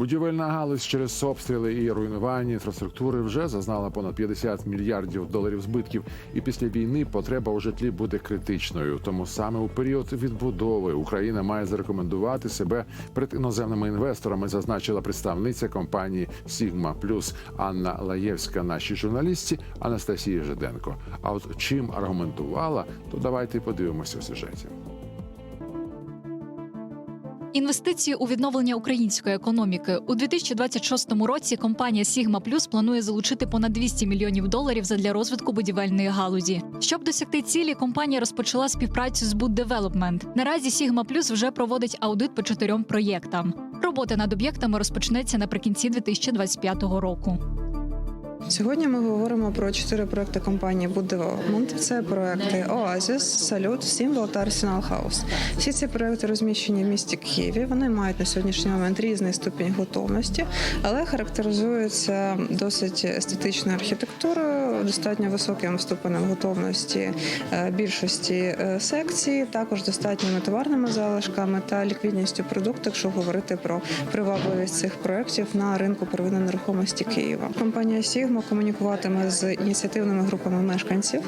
Будівельна галузь через обстріли і руйнування інфраструктури вже зазнала понад 50 мільярдів доларів збитків. І після війни потреба у житлі буде критичною. Тому саме у період відбудови Україна має зарекомендувати себе перед іноземними інвесторами, зазначила представниця компанії Сігма Плюс Анна Лаєвська нашій журналістці Анастасії Жиденко. А от чим аргументувала, то давайте подивимося у сюжеті. Інвестиції у відновлення української економіки у 2026 році компанія Sigma Plus планує залучити понад 200 мільйонів доларів задля розвитку будівельної галузі. Щоб досягти цілі, компанія розпочала співпрацю з Boot Development. Наразі Sigma Plus вже проводить аудит по чотирьом проєктам. Робота над об'єктами розпочнеться наприкінці 2025 року. Сьогодні ми говоримо про чотири проекти компанії Development. Це проекти Oasis, Салют, Сімвол та Arsenal House. Всі ці проекти розміщені в місті Києві. Вони мають на сьогоднішній момент різний ступінь готовності, але характеризуються досить естетичною архітектурою, достатньо високим ступенем готовності е, більшості е, секцій, також достатніми товарними залишками та ліквідністю продукту, якщо говорити про привабливість цих проєктів на ринку первинної нерухомості Києва. Компанія Сігма комунікуватиме з ініціативними групами мешканців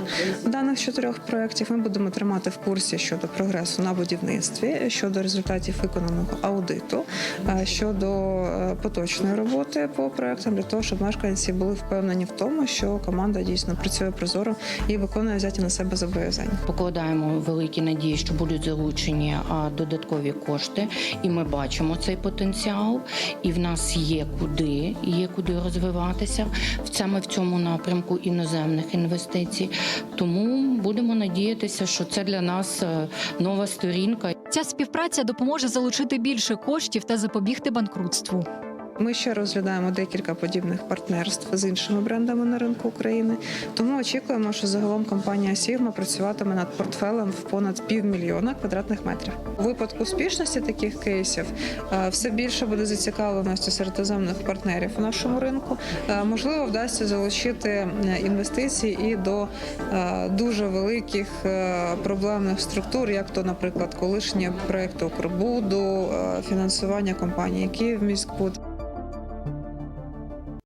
даних чотирьох проєктів. Ми будемо тримати в курсі щодо прогресу на будівництві, щодо результатів виконаного аудиту, е, щодо е, поточної роботи по проектам для того, щоб мешканці були впевнені в тому, що команда дійсно працює прозоро і виконує взяті на себе зобов'язання. Покладаємо великі надії, що будуть залучені додаткові кошти, і ми бачимо цей потенціал. І в нас є куди, є куди розвиватися саме в цьому напрямку іноземних інвестицій. Тому будемо надіятися, що це для нас е, нова сторінка. Ця співпраця допоможе залучити більше коштів та запобігти банкрутству. Ми ще розглядаємо декілька подібних партнерств з іншими брендами на ринку України. Тому очікуємо, що загалом компанія Сігма працюватиме над портфелем в понад півмільйона квадратних метрів. У випадку успішності таких кейсів е, все більше буде зацікавленості серед іноземних партнерів у нашому ринку. Е, Можливо, вдасться залучити е, інвестиції і до дуже великих проблемних структур, як то, наприклад, колишні проекти Укрбуду, фінансування компанії Київміськбуд.